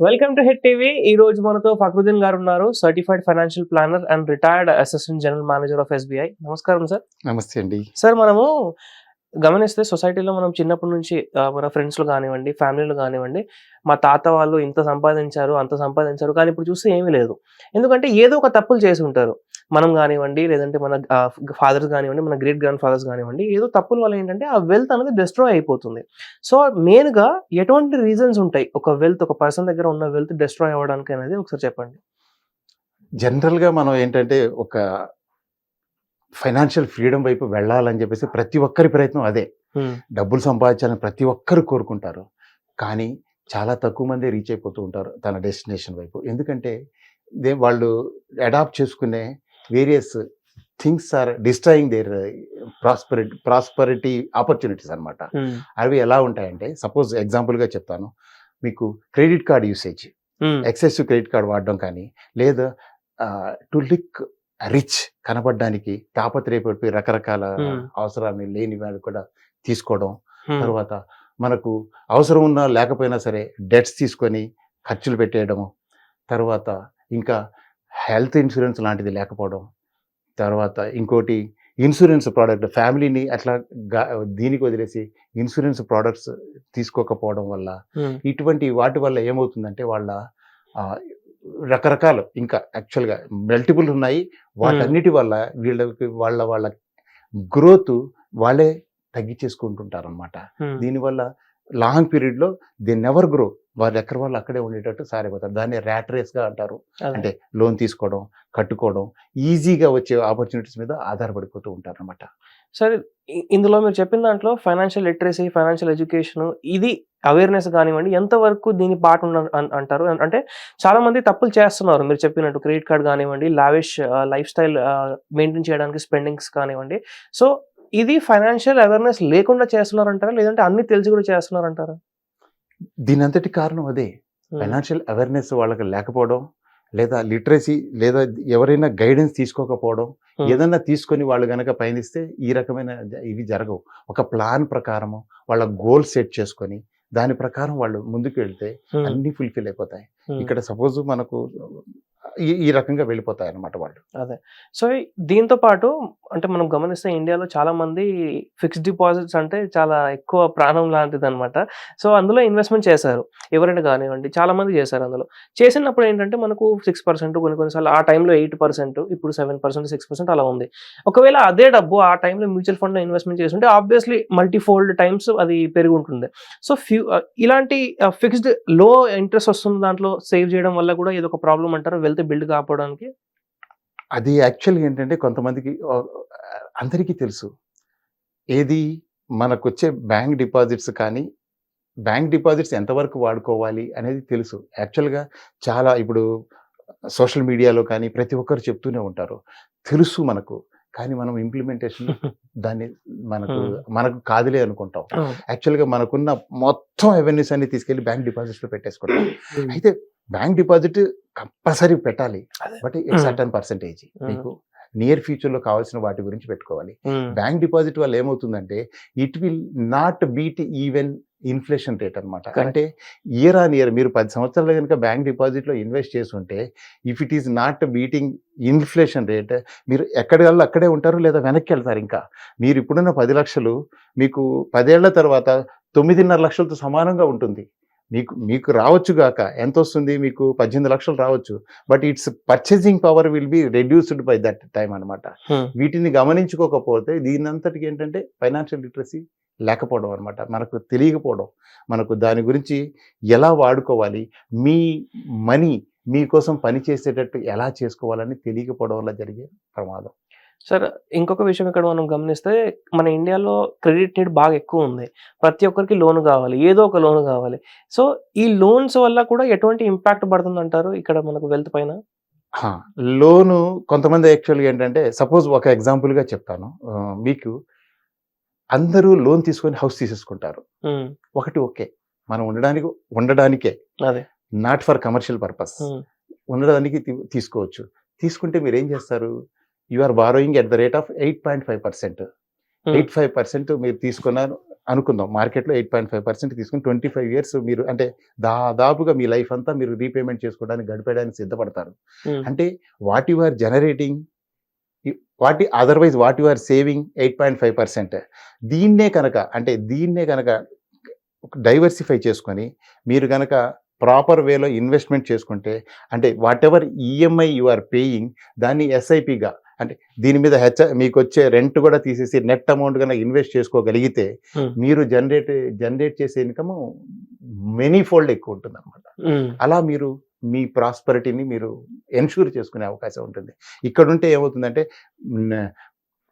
Welcome to head TV ఈ రోజు మనతో ఫక్రుద్దీన్ గారు ఉన్నారు certified financial planner and retired assistant general manager of SBI నమస్కారం సార్ నమస్తే అండి. సార్ మనము గమనిస్తే సొసైటీలో మనం చిన్నప్పటి నుంచి ఆ, మన ఫ్రెండ్స్లు కానివ్వండి ఫ్యామిలీలు కానివ్వండి మా తాత వాళ్ళు ఇంత సంపాదించారు అంత సంపాదించారు కానీ ఇప్పుడు చూస్తే ఏమీ లేదు. ఎందుకంటే ఏదో ఒక తప్పులు చేసి ఉంటారు. మనం కానివ్వండి లేదంటే మన ఫాదర్స్ కానివ్వండి మన గ్రేట్ గ్రాండ్ ఫాదర్స్ కానివ్వండి ఏదో తప్పుల వల్ల ఏంటంటే ఆ వెల్త్ అనేది డిస్ట్రాయ్ అయిపోతుంది. సో మెయిన్గా ఎటువంటి రీజన్స్ ఉంటాయి? ఒక వెల్త్ ఒక పర్సన్ దగ్గర ఉన్న వెల్త్ డిస్ట్రాయ్ అవ్వడానికి అనేది ఒకసారి చెప్పండి. జనరల్గా మనం ఏంటంటే ఒక ఫైనాన్షియల్ ఫ్రీడమ్ వైపు వెళ్ళాలని చెప్పేసి ప్రతి ఒక్కరి ప్రయత్నం అదే. డబ్బులు సంపాదించాలని ప్రతి ఒక్కరు కోరుకుంటారు. కానీ చాలా తక్కువ మంది రీచ్ అయిపోతూ ఉంటారు తన డెస్టినేషన్ వైపు. ఎందుకంటే దే వాళ్ళు అడాప్ట్ చేసుకునే various things are destroying their prosperity prosperity opportunities అన్నమాట. అవి ఎలా ఉంటాయంటే సపోజ్ ఎగ్జాంపుల్గా చెప్తాను. మీకు credit card usage. Excessive credit card వాడడం కానీ లేదా టు లిక్ రిచ్ కనబడడానికి తాపత్రయపడిపోయి రకరకాల. అవసరాన్ని లేని వాళ్ళు కూడా తీసుకోవడం తర్వాత మనకు అవసరం ఉన్నా లేకపోయినా సరే డెట్స్ తీసుకొని ఖర్చులు పెట్టేయడము తర్వాత ఇంకా హెల్త్ ఇన్సూరెన్స్ లాంటిది లేకపోవడం తర్వాత ఇంకోటి ఇన్సూరెన్స్ ప్రోడక్ట్ ఫ్యామిలీని అట్లా దీనికి వదిలేసి ఇన్సూరెన్స్ ప్రోడక్ట్స్ తీసుకోకపోవడం వల్ల ఇటువంటి వాటి వల్ల ఏమవుతుందంటే వాళ్ళ రకరకాలు ఇంకా యాక్చువల్గా మల్టిపుల్ ఉన్నాయి. వాటన్నిటి వల్ల వీళ్ళకి వాళ్ళ వాళ్ళ గ్రోత్ వాళ్ళే తగ్గించేసుకుంటుంటారు అనమాట దీనివల్ల లాంగ్ పీరియడ్లో దే నెవర్ గ్రో. వాళ్ళు ఎక్కడి వాళ్ళు అక్కడే ఉండేటట్టు సారైపోతారు. దాన్ని ర్యాట్ రేస్గా అంటారు. అంటే లోన్ తీసుకోవడం కట్టుకోవడం ఈజీగా వచ్చే ఆపర్చునిటీస్ మీద ఆధారపడిపోతూ ఉంటారు అనమాట సరే ఇందులో మీరు చెప్పిన దాంట్లో ఫైనాన్షియల్ లిటరసీ ఫైనాన్షియల్ ఎడ్యుకేషన్ ఇది అవేర్నెస్ కానివ్వండి ఎంతవరకు దీని పాట అంటారు? అంటే చాలా మంది తప్పులు చేస్తున్నారు. మీరు చెప్పినట్టు క్రెడిట్ కార్డ్ కానివ్వండి లావిష్ లైఫ్ స్టైల్ మెయింటైన్ చేయడానికి స్పెండింగ్స్ కానివ్వండి. సో ఇది ఫైనాన్షియల్ అవేర్నెస్ లేకుండా చేస్తున్నారంటారా? లేదంటే అన్ని తెలిసి కూడా చేస్తున్నారంటారా? దీని అంతటి కారణం అదే. ఫైనాన్షియల్ అవేర్నెస్ వాళ్ళకి లేకపోవడం లేదా లిటరసీ లేదా ఎవరైనా గైడెన్స్ తీసుకోకపోవడం. ఏదన్నా తీసుకొని వాళ్ళు గనక పయనిస్తే ఈ రకమైన ఇవి జరగవు. ఒక ప్లాన్ ప్రకారము వాళ్ళ గోల్ సెట్ చేసుకొని దాని ప్రకారం వాళ్ళు ముందుకు వెళ్తే. అన్ని ఫుల్ఫిల్ అయిపోతాయి. ఇక్కడ సపోజ్ మనకు ఈ ఈ రకంగా వెళ్ళిపోతాయి అన్నమాట వాళ్ళు సో దీంతో పాటు అంటే మనం గమనిస్తే ఇండియాలో చాలా మంది ఫిక్స్డ్ డిపాజిట్స్ అంటే చాలా ఎక్కువ ప్రాణం లాంటిది అనమాట సో అందులో ఇన్వెస్ట్మెంట్ చేశారు. ఎవరైనా కానివ్వండి చాలా మంది చేశారు అందులో. చేసినప్పుడు ఏంటంటే మనకు సిక్స్ పర్సెంట్ కొన్ని కొన్నిసార్లు ఆ టైంలో ఎయిట్ పర్సెంట్ ఇప్పుడు సెవెన్ పర్సెంట్ సిక్స్ పర్సెంట్ అలా ఉంది. ఒకవేళ అదే డబ్బు ఆ టైంలో మ్యూచువల్ ఫండ్లో ఇన్వెస్ట్మెంట్ చేస్తుంటే ఆబ్వియస్లీ మల్టీ ఫోల్డ్ టైమ్స్ అది పెరిగి ఉంటుంది సో ఫ్యూ ఇలాంటి ఫిక్స్డ్లో ఇంట్రెస్ట్ వస్తున్న దాంట్లో సేవ్ చేయడం వల్ల కూడా ఇది ఒక ప్రాబ్లం అంటారు. వెల్త్ బిల్డ్ కాకపోవడానికి? అది యాక్చువల్గా ఏంటంటే కొంతమందికి అందరికీ తెలుసు. ఏది మనకు వచ్చే బ్యాంక్ డిపాజిట్స్ కానీ బ్యాంక్ డిపాజిట్స్ ఎంతవరకు వాడుకోవాలి అనేది తెలుసు. యాక్చువల్గా చాలా ఇప్పుడు సోషల్ మీడియాలో కానీ ప్రతి ఒక్కరు చెప్తూనే ఉంటారు. తెలుసు మనకు కానీ మనం ఇంప్లిమెంటేషన్ దాన్ని మనకు. మనకు కాదులే అనుకుంటాం. యాక్చువల్గా మనకున్న మొత్తం అవేర్నెస్ అన్ని తీసుకెళ్ళి బ్యాంక్ డిపాజిట్స్లో పెట్టేసుకుంటాం. అయితే బ్యాంక్ డిపాజిట్ కంపల్సరీ పెట్టాలి. బట్. Certain percentage. మీకు నియర్ ఫ్యూచర్లో కావాల్సిన వాటి గురించి పెట్టుకోవాలి. బ్యాంక్ డిపాజిట్ వల్ల ఏమవుతుందంటే it will not beat even inflation rate అనమాట. అంటే ఇయర్ ఆన్ ఇయర్ మీరు పది సంవత్సరాలు కనుక బ్యాంక్ డిపాజిట్లో ఇన్వెస్ట్ చేస్తుంటే if it is not beating inflation rate మీరు ఎక్కడికల్లా అక్కడే ఉంటారు లేదా వెనక్కి వెళ్తారు ఇంకా మీరు ఇప్పుడున్న పది లక్షలు మీకు పదేళ్ళ తర్వాత తొమ్మిదిన్నర లక్షలతో సమానంగా ఉంటుంది మీకు మీకు రావచ్చు గాక. ఎంత వస్తుంది మీకు పద్దెనిమిది లక్షలు రావచ్చు. But its purchasing power will be reduced by that time అనమాట. వీటిని గమనించుకోకపోతే దీనంతటికి ఏంటంటే ఫైనాన్షియల్ లిటరసీ లేకపోవడం అనమాట మనకు తెలియకపోవడం. మనకు దాని గురించి ఎలా వాడుకోవాలి? మీ మనీ మీకోసం పని చేసేటట్టు ఎలా చేసుకోవాలని తెలియకపోవడం వల్ల జరిగే ప్రమాదం. సార్ ఇంకొక విషయం ఇక్కడ మనం గమనిస్తే మన ఇండియాలో క్రెడిట్ నీడ్ బాగా ఎక్కువ ఉంది. ప్రతి ఒక్కరికి లోన్ కావాలి ఏదో ఒక లోన్ కావాలి. సో ఈ లోన్స్ వల్ల కూడా ఎటువంటి ఇంపాక్ట్ పడుతుంది అంటారు ఇక్కడ మనకు వెల్త్ పైన? లోను కొంతమంది యాక్చువల్గా ఏంటంటే సపోజ్ ఒక ఎగ్జాంపుల్గా చెప్తాను. మీకు అందరూ లోన్ తీసుకొని హౌస్ తీసేసుకుంటారు. ఒకటి ఓకే. మనం ఉండడానికి ఉండడానికే. అదే. Not for commercial purpose. ఉండడానికి తీసుకోవచ్చు. తీసుకుంటే మీరు ఏం చేస్తారు? You are borrowing at the rate of eight point five percent. Hmm. Eight five percent మీరు తీసుకున్నారు అనుకుందాం మార్కెట్లో ఎయిట్ పాయింట్ ఫైవ్ పర్సెంట్ తీసుకుని ట్వంటీ ఫైవ్ ఇయర్స్ మీరు అంటే దాదాపుగా మీ లైఫ్ అంతా మీరు రీపేమెంట్ చేసుకోవడానికి గడిపేయడానికి సిద్ధపడతారు. ఉమ్, అంటే what you are generating what otherwise what you are saving eight point five percent. దీన్నే కనుక అంటే దీన్నే కనుక డైవర్సిఫై చేసుకొని మీరు కనుక ప్రాపర్ వేలో ఇన్వెస్ట్మెంట్ చేసుకుంటే అంటే whatever EMI you are paying దాన్ని ఎస్ఐపిగా అంటే దీని మీద హెచ్ మీకు వచ్చే రెంట్ కూడా తీసేసి నెట్ అమౌంట్ కనుక ఇన్వెస్ట్ చేసుకోగలిగితే. మీరు జనరేట్ జనరేట్ చేసే ఇన్కమ్ మెనీ ఫోల్డ్ ఎక్కువ ఉంటుంది అనమాట అలా మీరు మీ ప్రాస్పరిటీని మీరు ఎన్ష్యూర్ చేసుకునే అవకాశం ఉంటుంది. ఇక్కడ ఉంటే ఏమవుతుందంటే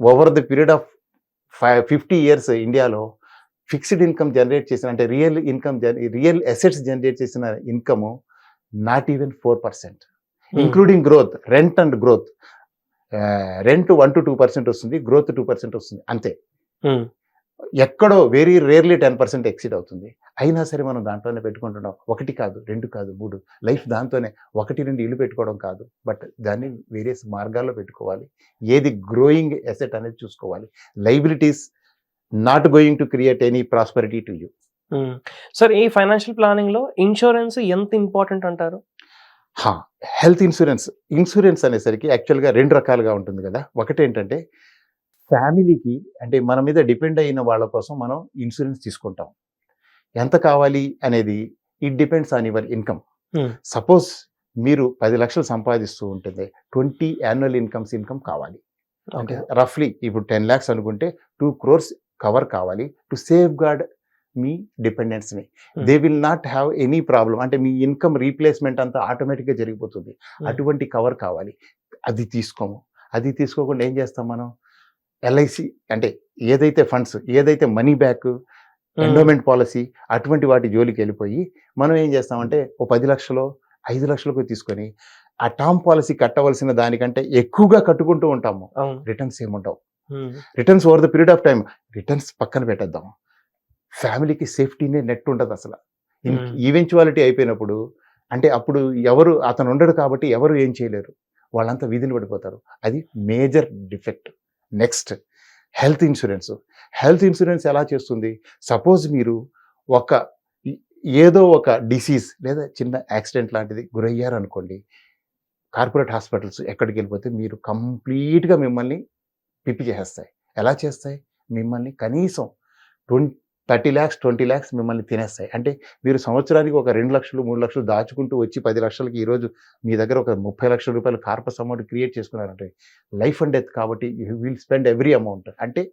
over the period of five fifty years ఇండియాలో ఫిక్స్డ్ ఇన్కమ్ జనరేట్ చేసిన అంటే real income real assets generate చేసిన income not even four percent including growth rent and growth rent one to two percent వస్తుంది గ్రోత్ టూ పర్సెంట్ వస్తుంది అంతే. Um, ఎక్కడో very rarely ten percent exceed అవుతుంది. అయినా సరే మనం దాంట్లోనే పెట్టుకుంటున్నాం. ఒకటి కాదు రెండు కాదు మూడు. లైఫ్ దాంతోనే ఒకటి రెండు ఇల్లు పెట్టుకోవడం కాదు. బట్ దాన్ని వేరియస్ మార్గాల్లో పెట్టుకోవాలి. ఏది గ్రోయింగ్ ఎసెట్ అనేది చూసుకోవాలి. Liabilities not going to create any prosperity to you. Sir ఈ ఫైనాన్షియల్ ప్లానింగ్లో ఇన్సూరెన్స్ ఎంత ఇంపార్టెంట్ అంటారు? హెల్త్ ఇన్సూరెన్స్ ఇన్సూరెన్స్ అనేసరికి యాక్చువల్గా రెండు రకాలుగా ఉంటుంది కదా. ఒకటి ఏంటంటే ఫ్యామిలీకి అంటే మన మీద డిపెండ్ అయిన వాళ్ళ కోసం మనం ఇన్సూరెన్స్ తీసుకుంటాం. ఎంత కావాలి అనేది it depends on your income. Suppose మీరు పది లక్షలు సంపాదిస్తూ ఉంటుంది ట్వంటీ యాన్యువల్ ఇన్కమ్స్ ఇన్కమ్ కావాలి. అంటే ఓకే. రఫ్లీ ఇప్పుడు టెన్ ల్యాక్స్ అనుకుంటే టూ క్రోర్స్ కవర్ కావాలి. టు సేఫ్ గార్డ్ మీ డిపెండెన్స్ని Hmm. They will not have any problem అంటే మీ ఇన్కమ్ రీప్లేస్మెంట్ అంతా ఆటోమేటిక్గా జరిగిపోతుంది. అటువంటి కవర్ కావాలి. అది తీసుకోము. అది తీసుకోకుండా ఏం చేస్తాం మనం? ఎల్ఐసి అంటే ఏదైతే ఫండ్స్ ఏదైతే మనీ బ్యాక్ ఎండోమెంట్ పాలసీ అటువంటి వాటి జోలికి వెళ్ళిపోయి మనం ఏం చేస్తామంటే ఓ పది లక్షలు ఐదు లక్షలకు తీసుకొని ఆ టర్మ్ పాలసీ కట్టవలసిన దానికంటే ఎక్కువగా కట్టుకుంటూ ఉంటాము. రిటర్న్స్ ఏముండవు. Returns over the period of time returns పక్కన పెట్టేద్దాం. ఫ్యామిలీకి సేఫ్టీనే నెట్ ఉండదు అసలు. ఈవెంచువాలిటీ అయిపోయినప్పుడు అంటే అప్పుడు ఎవరు అతను ఉండడు కాబట్టి ఎవరు ఏం చేయలేరు. వాళ్ళంతా వీధిని పడిపోతారు. అది major defect. Next health insurance. Health insurance ఎలా చేస్తుంది? సపోజ్ మీరు ఒక ఏదో ఒక డిసీజ్ లేదా చిన్న యాక్సిడెంట్ లాంటిది గురయ్యారు అనుకోండి కార్పొరేట్ హాస్పిటల్స్ ఎక్కడికి వెళ్ళిపోతే మీరు కంప్లీట్గా మిమ్మల్ని పిప్పి చేసేస్తాయి. ఎలా చేస్తాయి? మిమ్మల్ని కనీసం twenty thirty lakhs twenty lakhs మిమ్మల్ని తినేస్తాయి. అంటే మీరు సంవత్సరానికి ఒక రెండు లక్షలు మూడు లక్షలు దాచుకుంటూ వచ్చి పది లక్షలకి ఈరోజు మీ దగ్గర ఒక ముప్పై లక్షల రూపాయలు కార్పస్ అమౌంట్ క్రియేట్ చేసుకున్నారంటే లైఫ్ అండ్ డెత్ కాబట్టి you will spend every amount. అంటే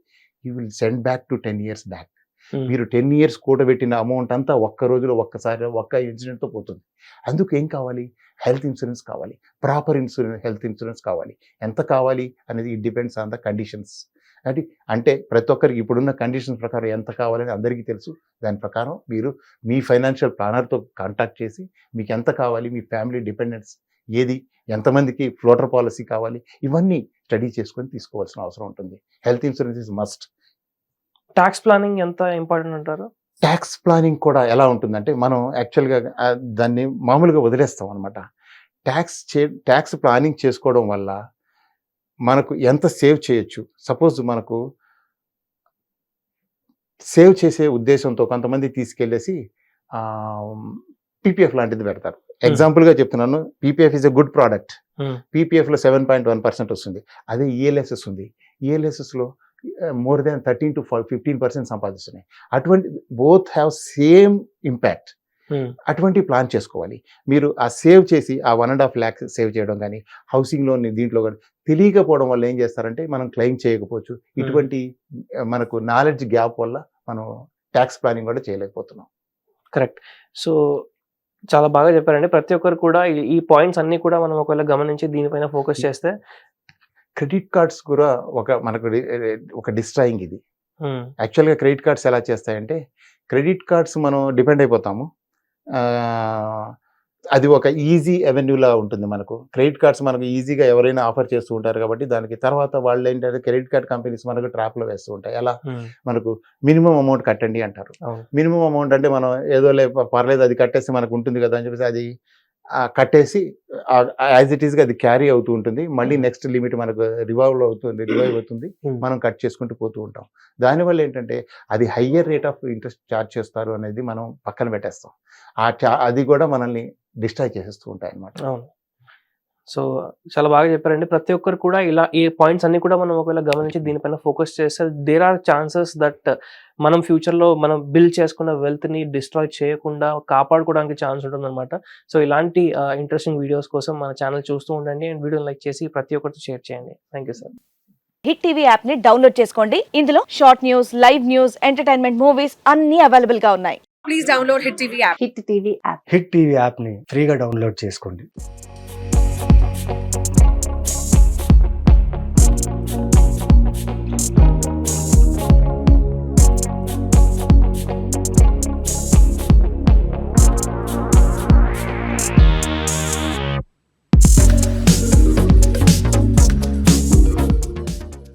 you will send back to ten years back. Um, మీరు టెన్ ఇయర్స్ కూడబెట్టిన అమౌంట్ అంతా ఒక్క రోజులో ఒక్కసారి ఒక్క ఇన్సిడెంట్తో పోతుంది. అందుకు ఏం కావాలి? హెల్త్ ఇన్సూరెన్స్ కావాలి. ప్రాపర్ ఇన్సూరెన్స్ హెల్త్ ఇన్సూరెన్స్ కావాలి. ఎంత కావాలి? అనేది it depends on the conditions. అది అంటే ప్రతి ఒక్కరికి ఇప్పుడున్న కండిషన్స్ ప్రకారం ఎంత కావాలని అందరికీ తెలుసు. దాని ప్రకారం మీరు మీ ఫైనాన్షియల్ ప్లానర్తో కాంటాక్ట్ చేసి మీకు ఎంత కావాలి మీ ఫ్యామిలీ డిపెండెన్స్ ఏది ఎంతమందికి ఫ్లోటర్ పాలసీ కావాలి ఇవన్నీ స్టడీ చేసుకొని తీసుకోవాల్సిన అవసరం ఉంటుంది. Health insurance is must. Tax planning ఎంత ఇంపార్టెంట్ అంటారు? ట్యాక్స్ ప్లానింగ్ కూడా ఎలా ఉంటుందంటే మనం యాక్చువల్గా దాన్ని మామూలుగా వదిలేస్తాం అనమాట ట్యాక్స్ చే ట్యాక్స్ ప్లానింగ్ చేసుకోవడం వల్ల మనకు ఎంత సేవ్ చేయొచ్చు? సపోజ్ మనకు సేవ్ చేసే ఉద్దేశంతో కొంతమంది తీసుకెళ్ళేసి పీపీఎఫ్ లాంటిది పెడతారు. ఎగ్జాంపుల్గా చెప్తున్నాను. PPF is a good product Hmm. పీపీఎఫ్లో సెవెన్ పాయింట్ వన్ పర్సెంట్ వస్తుంది. అదే ఈఎల్ఎస్ఎస్ ఉంది ఈఎల్ఎస్ఎస్లో more than thirteen to fifteen percent సంపాదిస్తున్నాయి. అటువంటి బోత్ హ్యావ్ సేమ్ ఇంపాక్ట్ అటువంటి ప్లాన్ చేసుకోవాలి. మీరు ఆ సేవ్ చేసి ఆ one and half lakhs save చేయడం కానీ హౌసింగ్ లోన్ దీంట్లో కానీ తెలియకపోవడం వల్ల ఏం చేస్తారంటే మనం క్లెయిమ్ చేయకపోవచ్చు. ఇటువంటి మనకు నాలెడ్జ్ గ్యాప్ వల్ల మనం ట్యాక్స్ ప్లానింగ్ కూడా చేయలేకపోతున్నాం. కరెక్ట్. సో చాలా బాగా చెప్పారండి. ప్రతి ఒక్కరు కూడా ఈ- పాయింట్స్ అన్ని కూడా మనం ఒకవేళ గమనించి దీనిపైన ఫోకస్ చేస్తే క్రెడిట్ కార్డ్స్ కూడా ఒక మనకు ఒక డిస్ట్రాయింగ్ ఇది. యాక్చువల్గా క్రెడిట్ కార్డ్స్ ఎలా చేస్తాయంటే క్రెడిట్ కార్డ్స్ మనం డిపెండ్ అయిపోతాము. అది ఒక ఈజీ అవెన్యూలా ఉంటుంది మనకు. క్రెడిట్ కార్డ్స్ మనకు ఈజీగా ఎవరైనా ఆఫర్ చేస్తూ ఉంటారు కాబట్టి దానికి తర్వాత వాళ్ళు ఏంటంటే క్రెడిట్ కార్డ్ కంపెనీస్ మనకు ట్రాప్లో వేస్తూ ఉంటాయి. ఉమ్, మనకు మినిమం అమౌంట్ కట్టండి అంటారు. మినిమం అమౌంట్ అంటే మనం ఏదో లే పర్లేదు అది కట్టేస్తే మనకు ఉంటుంది కదా అని చెప్పేసి అది కట్టేసి యాజ్ ఇట్ ఈస్గా అది క్యారీ అవుతూ ఉంటుంది. మళ్ళీ నెక్స్ట్ లిమిట్ మనకు రివాల్వ్ అవుతుంది రివైవ్ అవుతుంది. Hmm. మనం కట్ చేసుకుంటూ పోతూ ఉంటాం. దానివల్ల ఏంటంటే అది higher rate of interest charge చేస్తారు అనేది మనం పక్కన పెట్టేస్తాం. ఆ చా అది కూడా మనల్ని డిస్ట్రాయ్ చేసేస్తూ ఉంటాయి అన్నమాట సో చాలా బాగా చెప్పారండి. ప్రతి ఒక్కరు కూడా ఇలా ఈ పాయింట్స్ అన్ని కూడా మనం ఒకవేళ గమనించి దీనిపైన ఫోకస్ చేస్తే దేర్ ఆర్ ఛాన్సెస్ దట్ మనం ఫ్యూచర్లో మనం బిల్డ్ చేసుకున్న వెల్త్ని డిస్ట్రాయ్ చేయకుండా కాపాడుకోవడానికి ఛాన్స్ ఉంటుందన్నమాట. సో ఇలాంటి ఇంట్రెస్టింగ్ వీడియోస్ కోసం మన ఛానల్ చూస్తూ ఉండండి. అండ్ వీడియో లైక్ చేసి ప్రతి ఒక్కరితో షేర్ చేయండి. Thank you sir Hit TV యాప్ని డౌన్లోడ్ చేసుకోండి. ఇందులో short news live news entertainment movies అన్ని అవైలబుల్గా ఉన్నాయి. Please download Hit TV app. Hit TV app Hit TV యాప్ని ఫ్రీగా డౌన్లోడ్ చేసుకోండి.